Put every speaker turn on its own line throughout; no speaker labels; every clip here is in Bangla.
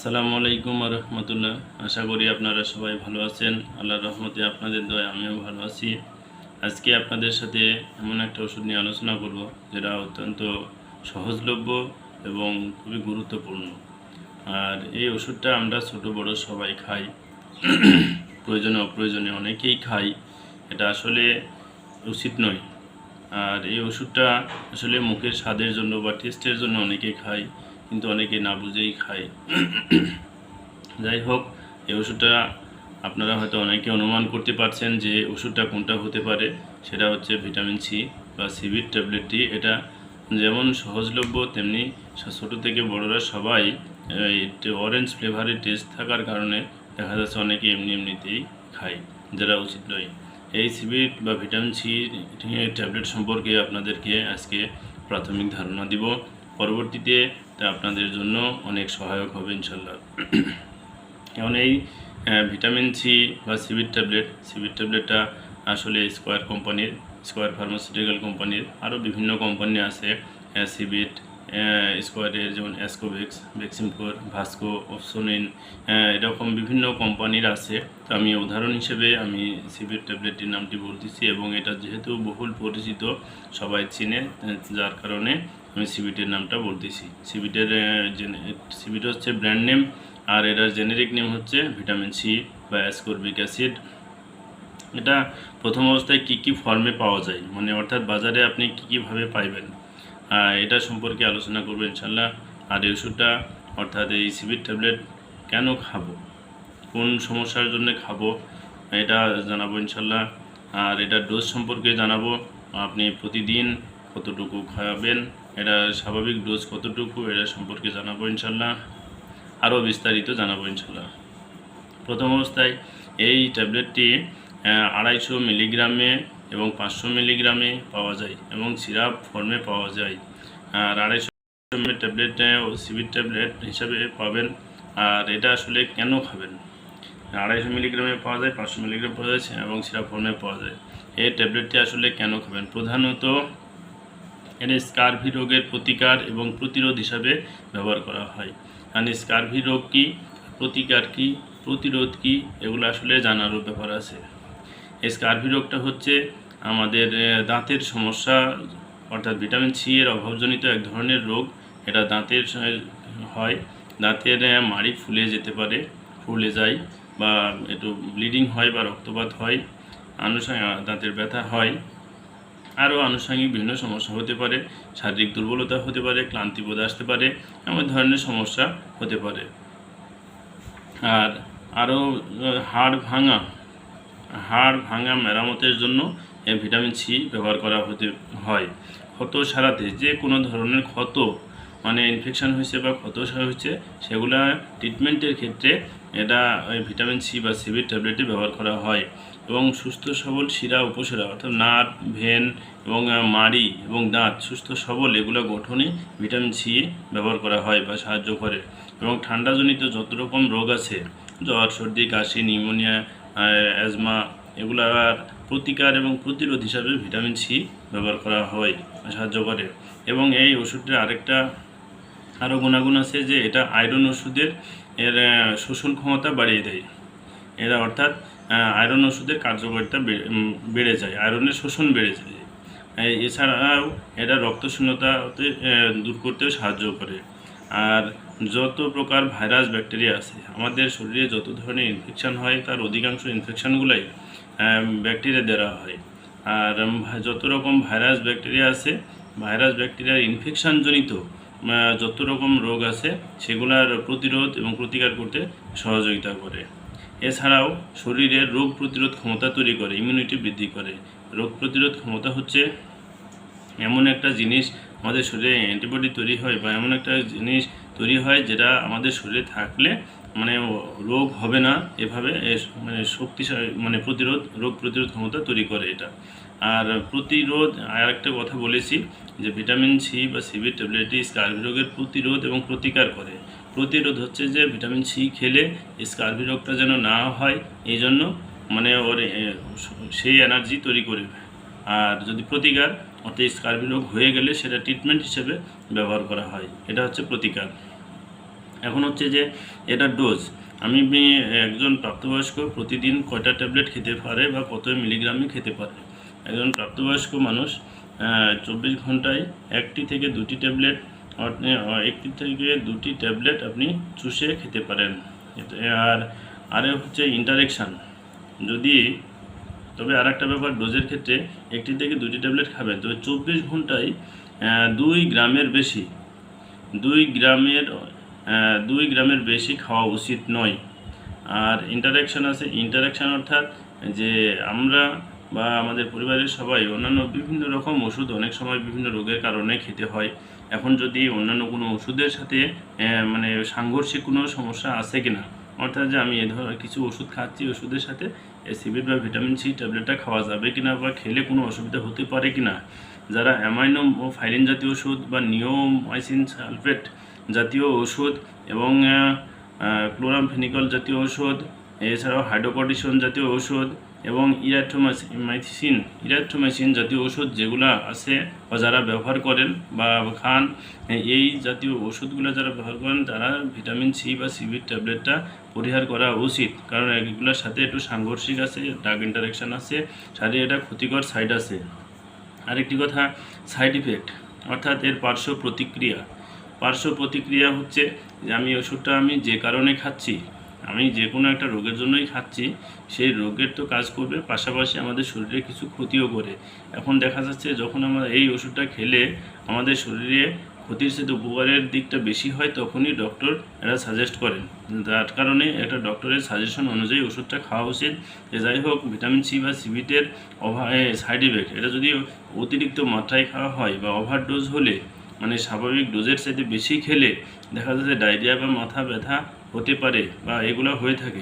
আসসালামু আলাইকুম রহমতুল্লাহ। আশা করি আপনারা সবাই ভালো আছেন। আল্লাহর রহমতে আপনাদের দয় আমিও ভালো আছি। আজকে আপনাদের সাথে এমন একটা ওষুধ নিয়ে আলোচনা করব, যেটা অত্যন্ত সহজলভ্য এবং খুবই গুরুত্বপূর্ণ। আর এই ওষুধটা আমরা ছোট, বড় সবাই খাই। প্রয়োজনে, অপ্রয়োজনে অনেকেই খাই। এটা আসলে উচিত নয়। আর এই ওষুধটা আসলে মুখের স্বাদের জন্য বা টেস্টের জন্য অনেকে খায়। কিন্তু অনেকে না বুঝেই খায়। যাই হোক এই ওষুধটা আপনারা হয়তো অনেকে অনুমান করতে পারছেন যে ওষুধটা কোনটা হতে পারে। সেটা হচ্ছে ভিটামিন সি বা সিবির ট্যাবলেটটি। এটা যেমন সহজলভ্য, তেমনি ছোটো থেকে বড়রা সবাই অরেঞ্জ ফ্লেভারের টেস্ট থাকার কারণে দেখা যাচ্ছে অনেকে এমনি এমনিতেই খায় যেটা উচিত নয়। এই সিবিট বা ভিটামিন সি ট্যাবলেট সম্পর্কে আপনাদেরকে আজকে প্রাথমিক ধারণা দিব। পরবর্তীতে তা আপনাদের জন্য অনেক সহায়ক হবে ইনশাল্লাহ এখন এই ভিটামিন সি বা সিবিট ট্যাবলেট সিবিট ট্যাবলেটটা আসলে স্কোয়ার কোম্পানির, স্কোয়ার ফার্মাসিউটিক্যাল কোম্পানির, আরও বিভিন্ন কোম্পানি আছে সিবিট স্কোয়ারের যেমন অ্যাসকোভিক্স ভ্যাক্সিমকোর ভাস্কো, অপসোনিন এরকম বিভিন্ন কোম্পানির আছে। তো আমি উদাহরণ হিসেবে আমি সিবিট ট্যাবলেটটির নামটি বলতেছি এবং এটা যেহেতু বহুল পরিচিত, সবাই চিনে, যার কারণে আমি সিবিটের নামটা বলতেছি। সিবিটের সিবিট হচ্ছে ব্র্যান্ড নেম আর এটার জেনেরিক নেম হচ্ছে ভিটামিন সি বা অ্যাসকর্বিক অ্যাসিড এটা প্রথম অবস্থায় কি কি ফর্মে পাওয়া যায়? মানে অর্থাৎ বাজারে আপনি কী কীভাবে পাইবেন? এটা সম্পর্কে আলোচনা করব ইনশাল্লাহ আর এই ওষুধটা, অর্থাৎ এই সিবির ট্যাবলেট কেন খাব? কোন সমস্যার জন্য খাব? এটা জানাব ইনশাল্লাহ আর এটার ডোজ সম্পর্কে জানাব। আপনি প্রতিদিন কতটুকু খাবেন? এটা স্বাভাবিক ডোজ কতটুকু এটা সম্পর্কে জানাব ইনশাল্লাহ আরও বিস্তারিত জানাব ইনশাল্লাহ প্রথম অবস্থায় এই ট্যাবলেটটি আড়াইশো মিলিগ্রামে এবং পাঁচশো মিলিগ্রামে পাওয়া যায় এবং সিরাপ ফর্মে পাওয়া যায়। আর আড়াইশো ট্যাবলেট সিবির ট্যাবলেট হিসাবে পাবেন। আর এটা আসলে কেন খাবেন? আড়াইশো মিলিগ্রামে পাওয়া যায়, পাঁচশো মিলিগ্রাম পাওয়া যায় এবং সিরাপ ফর্মে পাওয়া যায়। এই ট্যাবলেটটি আসলে কেন খাবেন? প্রধানত এর স্কারভি রোগের প্রতিকার এবং প্রতিরোধ হিসাবে ব্যবহার করা হয়। কারণ স্কারভি রোগ কী? প্রতিকার কী? প্রতিরোধ কী? এগুলো আসলে জানারও ব্যাপার আছে। স্কারভি রোগটা হচ্ছে আমাদের দাঁতের সমস্যা, অর্থাৎ ভিটামিন সি এর অভাবজনিত এক ধরনের রোগ। এটা দাঁতের হয়। দাঁতের মাড়ি ফুলে যেতে পারে, ফুলে যায় বা একটু ব্লিডিং হয় বা রক্তপাত হয়। আনুষঙ্গিক দাঁতের ব্যথা হয়। আরও আনুষঙ্গিক বিভিন্ন সমস্যা হতে পারে, শারীরিক দুর্বলতা হতে পারে ক্লান্তিবোধ আসতে পারে, এমন ধরনের সমস্যা হতে পারে। আর আরও হাড় ভাঙা হাড় ভাঙা মেরামতের জন্য ভিটামিন সি ব্যবহার করা হতে, হয়। ক্ষত সারাতে যে কোনো ধরনের ক্ষত মানে ইনফেকশন হয়েছে বা ক্ষত হয়েছে, সেগুলা ট্রিটমেন্টের ক্ষেত্রে এটা ওই ভিটামিন সি বা সিবির ট্যাবলেটটি ব্যবহার করা হয়। এবং সুস্থ, সবল শিরা উপশিরা অর্থাৎ নার্ভ ভেন এবং মাড়ি এবং দাঁত, সুস্থ, সবল এগুলো গঠনে ভিটামিন সি ব্যবহার করা হয় বা সাহায্য করে। এবং ঠান্ডাজনিত যত রকম রোগ আছে, জ্বর, সর্দি, কাশি, নিউমোনিয়া অ্যাজমা এগুলার প্রতিকার এবং প্রতিরোধ হিসাবে ভিটামিন সি ব্যবহার করা হয় সাহায্য করে। এবং এই ওষুধটার আরেকটা আরও গুণাগুণ আছে যে এটা আয়রন ওষুধের এর শোষণ ক্ষমতা বাড়িয়ে দেয়। এরা অর্থাৎ আয়রন ওষুধের কার্যকারিতা বেড়ে যায়, আয়রনের শোষণ বেড়ে যায়। এছাড়াও এটা রক্তশূন্যতাতে দূর করতেও সাহায্য করে। আর যত প্রকার ভাইরাস, ব্যাকটেরিয়া আছে, আমাদের শরীরে যত ধরনের ইনফেকশান হয়, তার অধিকাংশ ইনফেকশনগুলাই ব্যাকটেরিয়া দ্বারা হয়। আর যত রকম ভাইরাস, ব্যাকটেরিয়া আছে, ভাইরাস, ব্যাকটেরিয়ার ইনফেকশনজনিত যত রকম রোগ আছে, সেগুলার প্রতিরোধ এবং প্রতিকার করতে সহযোগিতা করে। এছাড়াও, শরীরের রোগ প্রতিরোধ ক্ষমতা তৈরি করে ইমিউনিটি বৃদ্ধি করে। রোগ প্রতিরোধ ক্ষমতা হচ্ছে এমন একটা জিনিস আমাদের শরীরে অ্যান্টিবডি তৈরি হয় বা এমন একটা জিনিস তৈরি হয় যেটা আমাদের শরীরে থাকলে মানে রোগ হবে না। এভাবে মানে শক্তিশালী মানে প্রতিরোধ, রোগ প্রতিরোধ ক্ষমতা তৈরি করে এটা। আর প্রতিরোধ, আর একটা কথা বলেছি যে ভিটামিন সি বা সিবি ট্যাবলেটটি স্কার্ভি রোগের প্রতিরোধ এবং প্রতিকার করে। প্রতিরোধ হচ্ছে যে ভিটামিন সি খেলে স্কার্ভি রোগটা যেন না হয়, এই জন্য মানে ওর সেই এনার্জি তৈরি করে। আর যদি প্রতিকার, অর্থাৎ স্কার্ভি রোগ হয়ে গেলে সেটা ট্রিটমেন্ট হিসেবে ব্যবহার করা হয়। এটা হচ্ছে প্রতিকার। এখন হচ্ছে যে এটা ডোজ। আমি একজন প্রাপ্তবয়স্ক প্রতিদিন কয়টা ট্যাবলেট খেতে পারে বা কত মিলিগ্রামে খেতে পারে? একজন প্রাপ্তবয়স্ক মানুষ চব্বিশ ঘন্টায় একটি থেকে দুটি ট্যাবলেট একটি থেকে দুটি ট্যাবলেট আপনি চুষে খেতে পারেন। আর, আরে হচ্ছে ইন্টারেকশান। যদি, তবে আর একটা ব্যাপার, ডোজের ক্ষেত্রে একটি থেকে দুটি ট্যাবলেট খাবেন। তবে চব্বিশ ঘন্টায় দুই গ্রামের বেশি, দুই গ্রামের দুই গ্রামের বেশি খাওয়া উচিত নয়। আর ইন্টারাকশান আছে। ইন্টারাকশান অর্থাৎ যে আমরা বা আমাদের পরিবারের সবাই অন্যান্য বিভিন্ন রকম ওষুধ, অনেক সময় বিভিন্ন রোগের কারণে খেতে হয়। এখন যদি অন্যান্য কোনো ওষুধের সাথে মানে সাংঘর্ষিক কোনো সমস্যা আছে কিনা? অর্থাৎ যে আমি এ ধরনের কিছু ওষুধ খাচ্ছি, ওষুধের সাথে এসিবিট বা ভিটামিন সি ট্যাবলেটটা খাওয়া যাবে কিনা বা খেলে কোনো অসুবিধা হতে পারে কিনা? যারা অ্যামাইনো ও ফাইলিন জাতীয় ওষুধ বা নিওমাইসিন সালফেট জাতীয় ওষুধ এবং ক্লোরামফেনিকল জাতীয় ওষুধ, এছাড়াও হাইড্রোকর্টিসন জাতীয় ওষুধ এবং ইরাথ্রোমাইসিন ইরাথ্রোমাইসিন জাতীয় ওষুধ যেগুলো আছে বা যারা ব্যবহার করেন বা খান, এই জাতীয় ওষুধগুলো যারা ব্যবহার করেন, তারা ভিটামিন সি বা সিবির ট্যাবলেটটা পরিহার করা উচিত। কারণ এগুলোর সাথে একটু সাংঘর্ষিক আছে ডাক ইন্টারাকশান আছে, সাথে এটা ক্ষতিকর সাইড আছে। আরেকটি কথা সাইড ইফেক্ট অর্থাৎ এর পার্শ্ব প্রতিক্রিয়া। পার্শ্ব প্রতিক্রিয়া হচ্ছে যে আমি ওষুধটা আমি যে কারণে খাচ্ছি আমি যে কোনো একটা রোগের জন্যই খাচ্ছি, সেই রোগের তো কাজ করবে, পাশাপাশি আমাদের শরীরে কিছু ক্ষতিও করে। এখন দেখা যাচ্ছে যখন আমরা এই ওষুধটা খেলে আমাদের শরীরে ক্ষতির সাথে উপকারের দিকটা বেশি হয়, তখনই ডক্টর এরা সাজেস্ট করেন। যার কারণে একটা ডক্টরের সাজেশন অনুযায়ী ওষুধটা খাওয়া উচিত। যাই হোক ভিটামিন সি বা সিবিটের অভা সাইড ইফেক্ট এটা যদি অতিরিক্ত মাত্রায় খাওয়া হয় বা ওভারডোজ হলে মানে স্বাভাবিক ডোজের সাথে বেশি খেলে, দেখা যাচ্ছে ডায়রিয়া বা মাথা ব্যথা হতে পারে বা এগুলো হয়ে থাকে।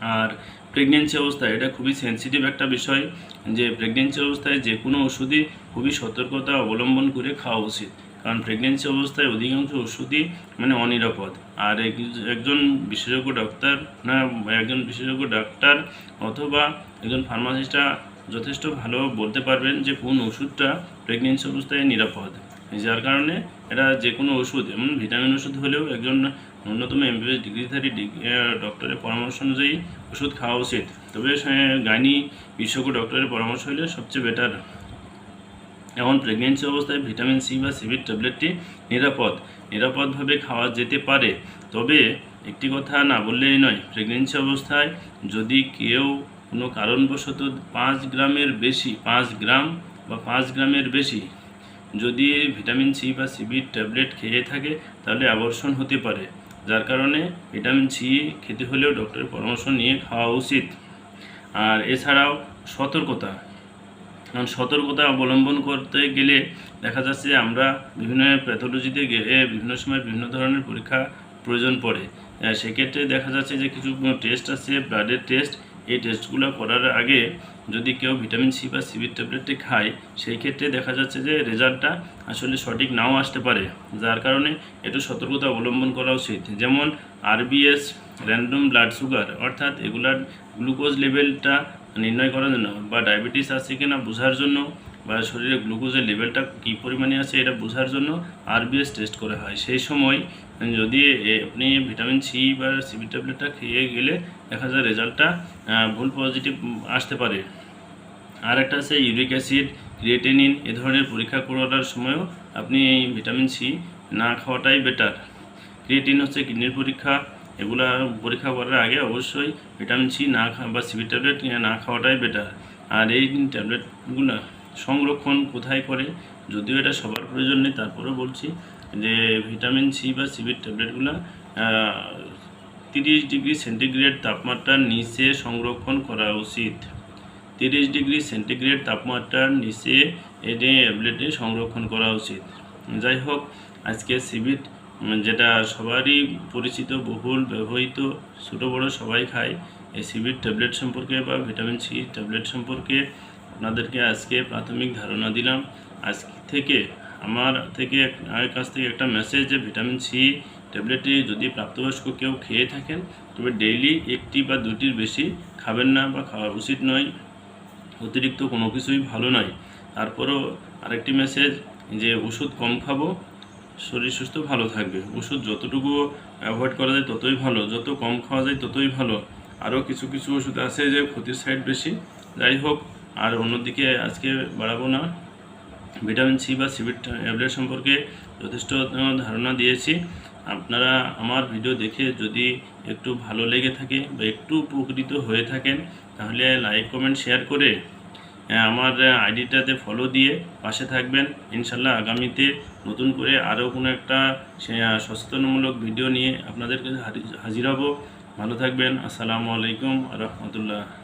আর প্রেগনেন্সি অবস্থায় এটা খুবই সেন্সিটিভ একটা বিষয় যে প্রেগনেন্সি অবস্থায় যে কোনো ওষুধই খুবই সতর্কতা অবলম্বন করে খাওয়া উচিত। কারণ প্রেগনেন্সি অবস্থায় অধিকাংশ ওষুধই মানে অনিরাপদ। আর এক- একজন বিশেষজ্ঞ ডাক্তার না, একজন বিশেষজ্ঞ ডাক্তার অথবা একজন ফার্মাসিস্টরা যথেষ্ট ভালো বলতে পারবেন যে কোন ওষুধটা প্রেগনেন্সি অবস্থায় নিরাপদ। যার কারণে এটা যে কোনো ওষুধ, এমন ভিটামিন ওষুধ হলেও একজন ন্যূনতম এমবিবিএস ডিগ্রিধারী ডক্টরের পরামর্শ অনুযায়ী ওষুধ খাওয়া উচিত। তবে গাইনি বিশেষজ্ঞ ডক্টরের পরামর্শ হলে সবচেয়ে বেটার এখন প্রেগনেন্সি অবস্থায় ভিটামিন সি বা সিবির ট্যাবলেটটি নিরাপদ। নিরাপদভাবে খাওয়া যেতে পারে। তবে একটি কথা না বললেই নয় প্রেগনেন্সি অবস্থায় যদি কেউ কোনো কারণবশত পাঁচ গ্রামের বেশি, পাঁচ গ্রাম বা পাঁচ গ্রামের বেশি যদি ভিটামিন সি বা সিবির ট্যাবলেট খেয়ে থাকে, তাহলে অ্যাবর্ষণ হতে পারে। যার কারণে ভিটামিন সি খেতে হলেও ডক্টরের পরামর্শ নিয়ে খাওয়া উচিত। আর এছাড়াও সতর্কতা। কারণ সতর্কতা অবলম্বন করতে গেলে দেখা যাচ্ছে আমরা বিভিন্ন প্যাথোলজিতে গেলে বিভিন্ন সময় বিভিন্ন ধরনের পরীক্ষা প্রয়োজন পড়ে। সেক্ষেত্রে দেখা যাচ্ছে যে কিছু টেস্ট আছে ব্লাডের টেস্ট এই টেস্টগুলো করার আগে যদি কেউ ভিটামিন সি বা সিবির ট্যাবলেটটি খায়, সেই ক্ষেত্রে দেখা যাচ্ছে যে রেজাল্টটা আসলে সঠিক নাও আসতে পারে। যার কারণে একটু সতর্কতা অবলম্বন করা উচিত। যেমন আরবিএস র্যান্ডম ব্লাড সুগার অর্থাৎ এগুলার গ্লুকোজ লেভেলটা নির্ণয় করার জন্য বা ডায়াবেটিস আছে কিনা বোঝার জন্য বা শরীরে গ্লুকোজের লেভেলটা কী পরিমাণে আছে এটা বোঝার জন্য আরবিএস টেস্ট করা হয়। সেই সময় যদি আপনি ভিটামিন সি বা সিবি ট্যাবলেটটা খেয়ে গেলে দেখা যায় রেজাল্টটা ভুল পজিটিভ আসতে পারে। আর একটা আছে ইউরিক অ্যাসিড ক্রিয়েটিনিন এ ধরনের পরীক্ষা করার সময়ও আপনি এই ভিটামিন সি না খাওয়াটাই বেটার ক্রিয়েটিন হচ্ছে কিডনির পরীক্ষা, এগুলা পরীক্ষা করার আগে অবশ্যই ভিটামিন সি না খা, বা সিবি ট্যাবলেট না খাওয়াটাই বেটার আর এই ট্যাবলেটগুলো সংরক্ষণ কোথায় করে, যদিও এটা সবার প্রয়োজন নেই, তারপরেও বলছি যে ভিটামিন সি বা সিবির ট্যাবলেটগুলো তিরিশ ডিগ্রি সেন্টিগ্রেড তাপমাত্রার নিচে সংরক্ষণ করা উচিত। তিরিশ ডিগ্রি সেন্টিগ্রেড তাপমাত্রার নিচে এটি ট্যাবলেটে সংরক্ষণ করা উচিত। যাই হোক আজকে সিবিট যেটা সবারই পরিচিত, বহুল ব্যবহৃত, ছোটো বড়ো সবাই খায়, এই সিবির ট্যাবলেট সম্পর্কে বা ভিটামিন সি ট্যাবলেট সম্পর্কে আপনাদেরকে আজকে প্রাথমিক ধারণা দিলাম। আজ থেকে আমার থেকে আমার কাছ থেকে একটা মেসেজ যে ভিটামিন সি ট্যাবলেটটি যদি প্রাপ্তবয়স্ক কেউ খেয়ে থাকেন, তবে ডেইলি একটি বা দুটির বেশি খাবেন না বা খাওয়া উচিত নয়। অতিরিক্ত কোনো কিছুই ভালো নয়। তারপরেও আরেকটি মেসেজ যে ওষুধ কম খাব, শরীর সুস্থ, ভালো থাকবে। ওষুধ যতটুকু অ্যাভয়েড করা যায় ততই ভালো, যত কম খাওয়া যায় ততই ভালো। আরও কিছু কিছু ওষুধ আছে যে ক্ষতির সাইড বেশি। যাই হোক, আর অন্যদিকে আজকে বাড়াবো না। ভিটামিন সি বা সিভিট ট্যাবলেট সম্পর্কে যথেষ্ট ধারণা দিয়েছি। আপনারা আমার ভিডিও দেখে যদি একটু ভালো লেগে থাকে বা একটু উপকৃত হয়ে থাকেন, তাহলে লাইক, কমেন্ট, শেয়ার করে আমার আইডিটাতে ফলো দিয়ে পাশে থাকবেন। ইনশাল্লাহ আগামীতে নতুন করে আরও কোনো একটা সচেতনমূলক ভিডিও নিয়ে আপনাদেরকে হাজির হব। ভালো থাকবেন। আসসালামু আলাইকুম রহমতুল্লাহ।